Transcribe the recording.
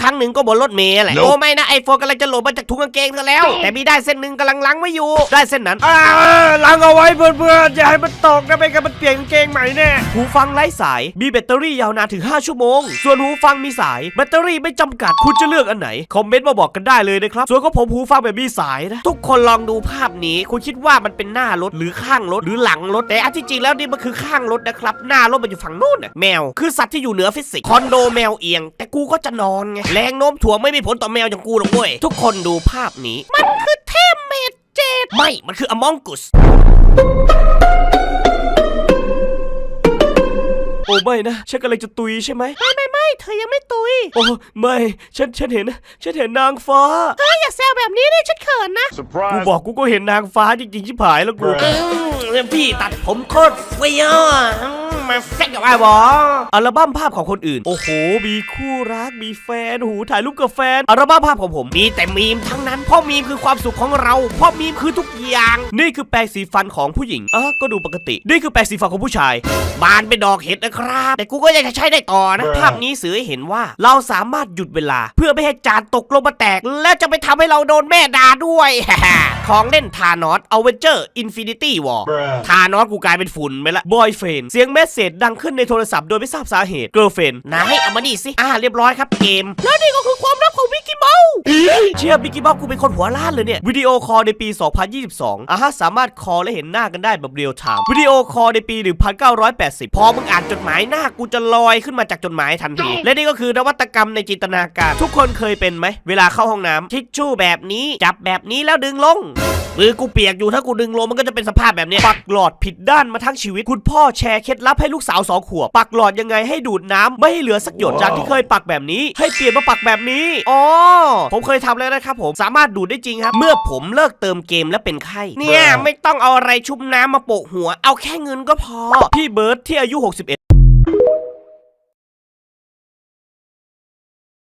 ครั้งหนึ่งก็บนรถเมล์แหละ Nope โอ้ไม่นะไอโฟนกำลังจะหล่นมาจากถุงกางเกงเธอแล้ว แต่มีได้เส้นหนึ่งกำลังล้างไว้อยู่ ได้เส้นนั้นอ่าล้างเอาไว้เพื่อนๆอย่าให้มันตกนะไม่งั้นมันเปลี่ยนกางเกงใหม่แน่หูฟังไร้สายมีแบตเตอรี่ยาวนานถึง 5 ชั่วโมง ส่วนหูฟังมีสายแบตเตอรี่ไม่จำกัดคุณจะเลือกอันไหนคอมเมนต์มาบอกกันได้เลยนะครับส่วนของผมหูฟังแบบมีสายนะทุกคนลองดูภาพนี้ คุณคิดว่ามันเป็นหน้ารถหรือข้างรถหรือหลังรถแต่อันที่จริงแล้วนี่มันคือข้างรถนะครับหน้ารถมันอยู่ฝั่งนู้นน่ะแมวคือสัตว์ที่อยู่เหนือฟิสิกส์คอนโดแมวเอียง แต่กูก็จะนอนไงแรงโน้มถ่วงไม่มีผลต่อแมวอย่างกูหรอกเว้ย ทุกคนดูภาพนี้ มันคือเทมเมดเจดไม่ มันคืออมองกุสโอ้ไม่นะฉันกำลังจะตุยใช่ไหมไม่ไม่ไม่เธอยังไม่ตุย โอ้ไม่ฉันฉันเห็น ฉันเห็นนางฟ้าเฮ้ยอย่าแซวแบบนี้เลยฉันเขินนะกู Surprise. บอกกูก็เห็นนางฟ้าจริงๆชิบหายแล้วกูอืพี่ตัดผมโคตรเฟี้ยวอะอืมมาเซ็ กกับไอ้บออัลบั้มภาพของคนอื่น โอ้โห มีคู่รัก มีแฟน หูถ่ายรูปกับแฟน อัลบั้มภาพของผม มีแต่มีมทั้งนั้น เพราะมีมคือความสุขของเรา เพราะมีมคือทุกอย่าง นี่คือแปรงสีฟันของผู้หญิงอะก็ดูปกติ นี่คือแปรงสีฟันของผู้ชาย บานเป็นดอกเห็ดนะครับ แต่กูก็ยังจะใช้ได้ต่อนะ ภาพนี้สื่อให้เห็นว่าเราสามารถหยุดเวลา เพื่อไม่ให้จานตกลงมาแตก และจะไปทำให้เราโดนแม่ด่าด้วย ของเล่นทานอสอเวนเจอร์อินฟินิตี้วอร์ Bruh. ทานอสกูกลายเป็นฝุ่นไปละบอยเฟนเสียงเมสเซจดังขึ้นในโทรศัพท์โดยไม่ทราบสาเหตุเกิร์ลเฟนนายเอามานี่สิอ่าเรียบร้อยครับเกม แล้วนี่ก็คือความลับของมิกกี้เมาส์เชื่อมิกกี้เมาส์กูเป็นคนหัวล้านเลยเนี่ยวิดีโอคอลในปี 2022อะฮะสามารถคอลและเห็นหน้ากันได้แบบเรียลไทม์วิดีโอคอลในปี 1980 พอมึงอ่านจดหมายหน้ากูจะลอยขึ้นมาจากจดหมายทันที และนี่ก็คือนวัตกรรมในจินตนาการ ทุกคนเคยเป็นไหมเวลาเข้าห้องน้ำทิชชู่แบบนี้จับแบบนี้แล้วดึงลง มือกูเปียกอยู่ถ้ากูดึงลงมันก็จะเป็นสภาพแบบเนี้ยปักหลอดผิดด้านมาทั้งชีวิต คุณพ่อแชร์เคล็ดลับให้ลูกสาวสองขวบปักหลอดยังไงให้ดูดน้ำไม่ให้เหลือสักหยดจากที่เคยปักแบบนี้ ให้เปลี่ยนมาปักแบบนี้อ๋อผมเคยทำแล้วนะครับผมสามารถดูดได้จริงครับ เมื่อผมเลิกเติมเกมและเป็นไข้เนี่ยไม่ต้องเอาอะไรชุบน้ำมาโปะหัว เอาแค่เงินก็พอพี่เบิร์ดที่อายุ 61